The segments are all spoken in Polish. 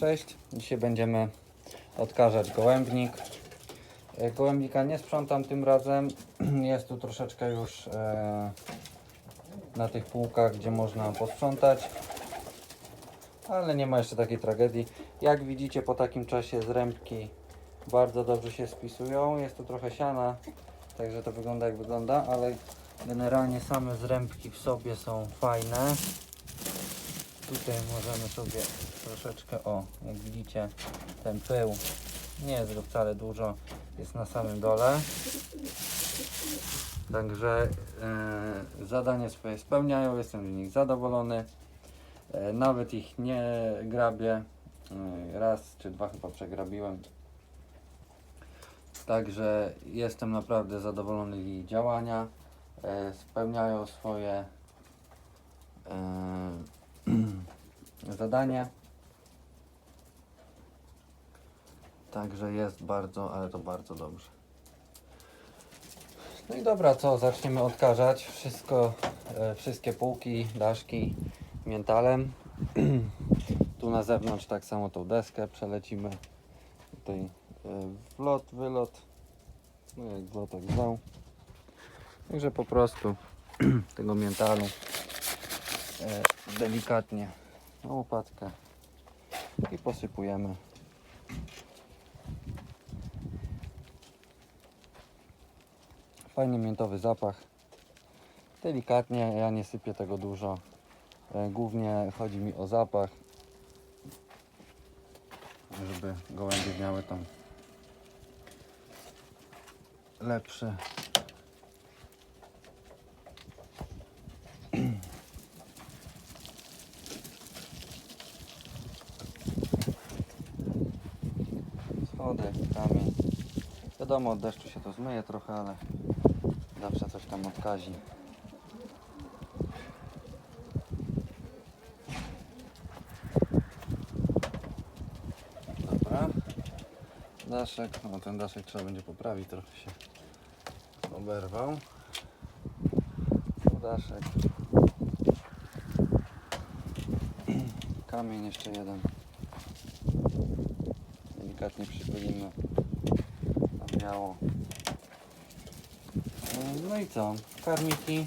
Cześć, dzisiaj będziemy odkażać gołębnik. E, Gołębnika nie sprzątam tym razem, jest tu troszeczkę już e, na tych półkach, gdzie można posprzątać, ale nie ma jeszcze takiej tragedii. Jak widzicie po takim czasie zrębki bardzo dobrze się spisują, jest tu trochę siana, także to wygląda jak wygląda, ale generalnie same zrębki w sobie są fajne. Tutaj możemy sobie troszeczkę, o, jak widzicie, ten pył nie jest wcale dużo, jest na samym dole. Także e, zadanie swoje spełniają, jestem z nich zadowolony. E, nawet ich nie grabię. E, raz czy dwa chyba przegrabiłem. Także jestem naprawdę zadowolony z ich działania. E, spełniają swoje zadanie. Także jest bardzo, ale to bardzo dobrze. No i dobra, co? Zaczniemy odkażać. Wszystko, e, wszystkie półki, daszki miętalem. tu na zewnątrz tak samo tą deskę przelecimy. Tutaj e, wlot, wylot. No jak wlotek zwał. Także po prostu tego miętalu delikatnie na łopatkę i posypujemy. Fajny miętowy zapach. Delikatnie, ja nie sypię tego dużo. E, Głównie chodzi mi o zapach, żeby gołębie miały tam lepszy schody, kamień. Wiadomo, od deszczu się to zmyje trochę, ale zawsze coś tam odkazi. Dobra. Daszek, no ten daszek trzeba będzie poprawić, trochę się oberwał. Daszek. Kamień jeszcze jeden. Delikatnie przypylimy na biało. No i co? Karmiki.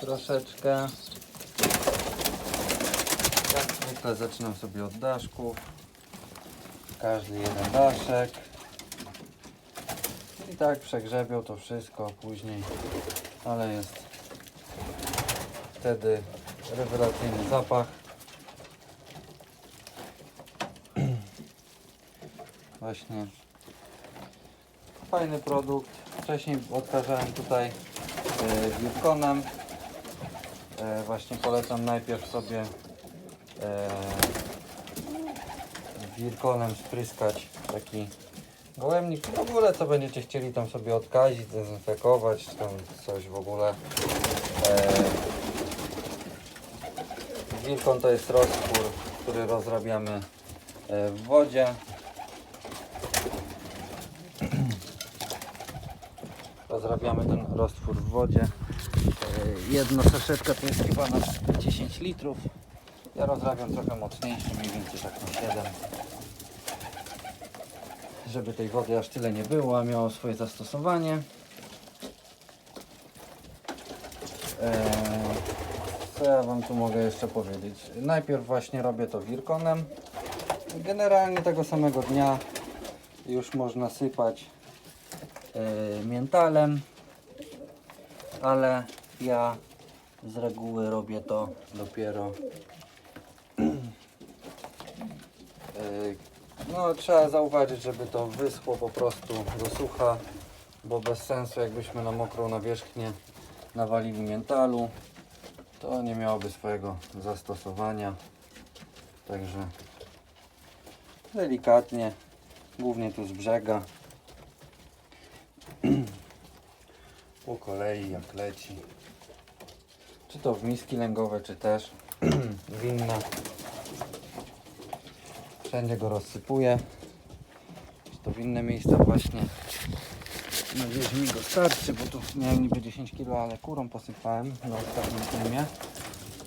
Troszeczkę. Jak zwykle zaczynam sobie od daszków. Każdy jeden daszek. I tak przegrzebią to wszystko później. Ale jest wtedy rewelacyjny zapach. Właśnie fajny produkt. Wcześniej odkażałem tutaj e, Wirkonem. E, właśnie polecam najpierw sobie e, Wirkonem spryskać taki gołębnik. W ogóle co będziecie chcieli tam sobie odkazić, dezynfekować, tam coś w ogóle. E, Wilkon to jest roztwór, który rozrabiamy e, w wodzie. Rozrabiamy ten roztwór w wodzie. E, Jedno saszetka to jest chyba na 10 litrów. Ja rozrabiam trochę mocniejszy, mniej więcej tak na 7. Żeby tej wody aż tyle nie było, a miało swoje zastosowanie. Eee, co ja Wam tu mogę jeszcze powiedzieć? Najpierw właśnie robię to wirkonem. Generalnie tego samego dnia już można sypać e, miętalem, ale ja z reguły robię to dopiero e, no trzeba zauważyć, żeby to wyschło po prostu do sucha, bo bez sensu jakbyśmy na mokrą nawierzchnię nawalili miętalu, to nie miałoby swojego zastosowania. Także delikatnie, głównie tu z brzega. Po kolei jak leci. Czy to w miski lęgowe, czy też winna. Wszędzie go rozsypuję. Czy to w inne miejsca właśnie. Mam nadzieję, że mi go starczy, bo tu miałem niby 10 kg, ale kurą posypałem na ostatnim filmie.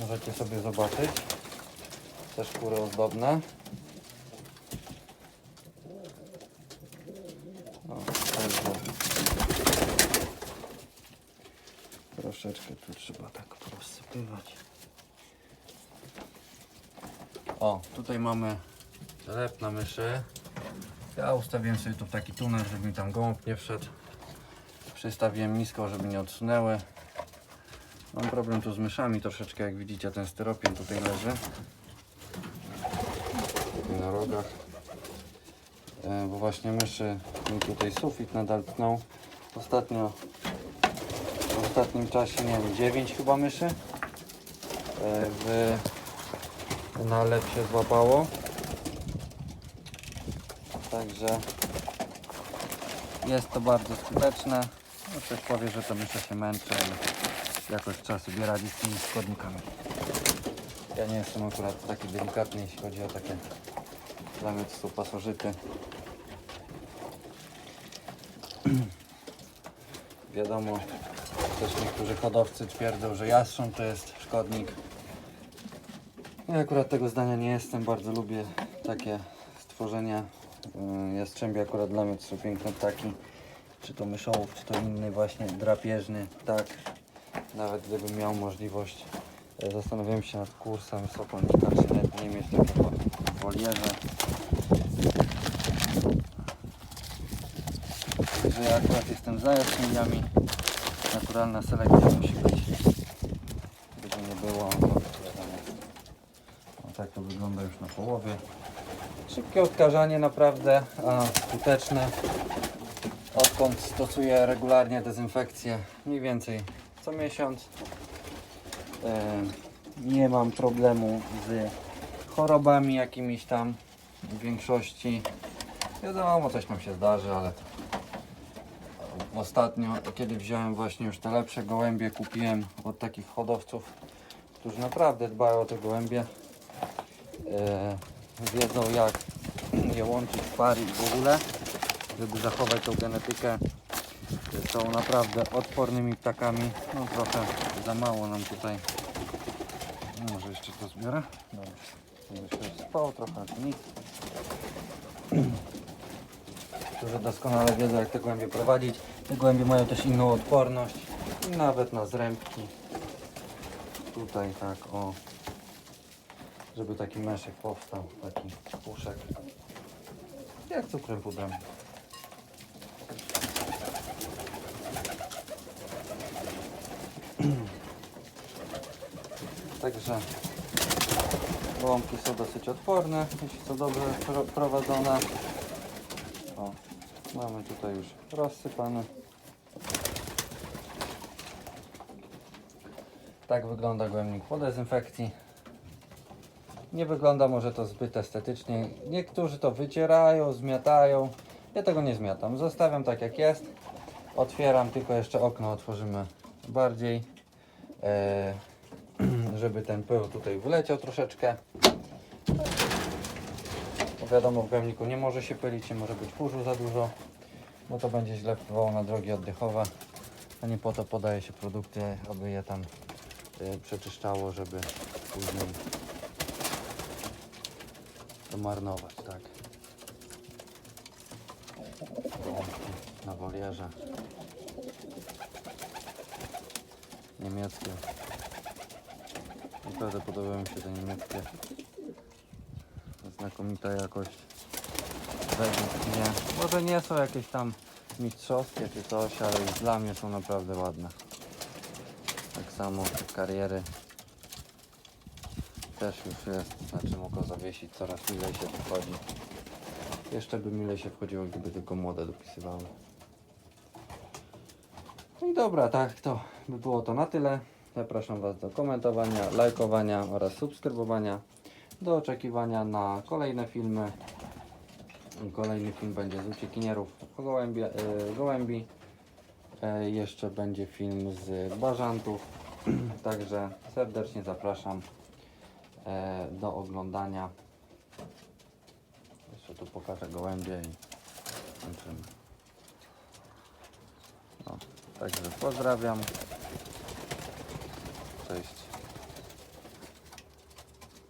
Możecie sobie zobaczyć. Te szkóry ozdobne. O, także troszeczkę tu trzeba tak rozsypywać. O, tutaj mamy lep na myszy. Ja ustawiłem sobie tu taki tunel, żeby mi tam gołąb nie wszedł. Przystawiłem nisko, żeby nie odsunęły. Mam problem tu z myszami troszeczkę, jak widzicie ten styropian tutaj leży. Na rogach. E, Bo właśnie myszy mi tutaj sufit nadal tną. Ostatnio, w ostatnim czasie, wiem, 9 chyba myszy. E, W, na lep się złapało. Także jest to bardzo skuteczne. No, ktoś powie, że to mysze się męczy, ale jakoś trzeba sobie radzić z tymi składnikami. Ja nie jestem akurat taki delikatny, jeśli chodzi o takie zamysł pasożyty. Wiadomo, też niektórzy hodowcy twierdzą, że jastrząb to jest szkodnik. Ja akurat tego zdania nie jestem, bardzo lubię takie stworzenia. Yy, Jastrzębie akurat dla mnie to są piękne ptaki. Czy to myszołów, czy to inny właśnie drapieżny ptak. Nawet gdybym miał możliwość, e, zastanawiałem się nad kursem sokolnika, czy nie, nie mieć takiego w wolierze. Także ja akurat jestem za jastrzębiami. Naturalna selekcja musi być. Gdyby nie było, to wiadomo. O, tak to wygląda już na połowie. Szybkie odkażanie naprawdę, a skuteczne. Odkąd stosuję regularnie dezynfekcję, mniej więcej co miesiąc. Nie mam problemu z chorobami jakimiś tam w większości. Wiadomo, coś nam się zdarzy, ale ostatnio, kiedy wziąłem właśnie już te lepsze gołębie, kupiłem od takich hodowców, którzy naprawdę dbają o te gołębie. E, wiedzą jak je łączyć i w ogóle, żeby zachować tą genetykę. Są naprawdę odpornymi ptakami. No trochę za mało nam tutaj. No, Może jeszcze to zbiorę? Dobrze. Się spało trochę, nic. Którzy doskonale wiedzą jak te gołębie prowadzić. Te gołębie mają też inną odporność. Nawet na zrębki. Tutaj tak o. Żeby taki meszek powstał, taki puszek. Jak cukrem pudrem. Także gołąbki są dosyć odporne, jeśli są dobrze pro- prowadzone. O, mamy tutaj już rozsypane. Tak wygląda gołębnik po dezynfekcji. Nie wygląda może to zbyt estetycznie. Niektórzy to wycierają, zmiatają. Ja tego nie zmiatam. Zostawiam tak jak jest. Otwieram, tylko jeszcze okno otworzymy bardziej, e, żeby ten pył tutaj wyleciał troszeczkę. Bo wiadomo, w gojemniku nie może się pylić, nie może być kurzu za dużo, bo to będzie źle wpływało na drogi oddechowe. A nie po to podaje się produkty, aby je tam e, przeczyszczało, żeby później to marnować, tak. Na wolierze. Niemieckie. Naprawdę podobają mi się te niemieckie. Znakomita jakość. Według mnie. Może nie są jakieś tam mistrzowskie czy coś, ale dla mnie są naprawdę ładne. Tak samo kariery też już jest na czym oko zawiesić, coraz milej się wchodzi. Jeszcze by milej się wchodziło, gdyby tylko młode dopisywały. No i dobra, tak to by było to na tyle. Zapraszam Was do komentowania, lajkowania oraz subskrybowania. Do oczekiwania na kolejne filmy. Kolejny film będzie z uciekinierów gołębi. E, gołębi. E, jeszcze będzie film z bażantów. Także serdecznie zapraszam do oglądania. Jeszcze tu pokażę gołębie i kończymy. No, także pozdrawiam. Cześć.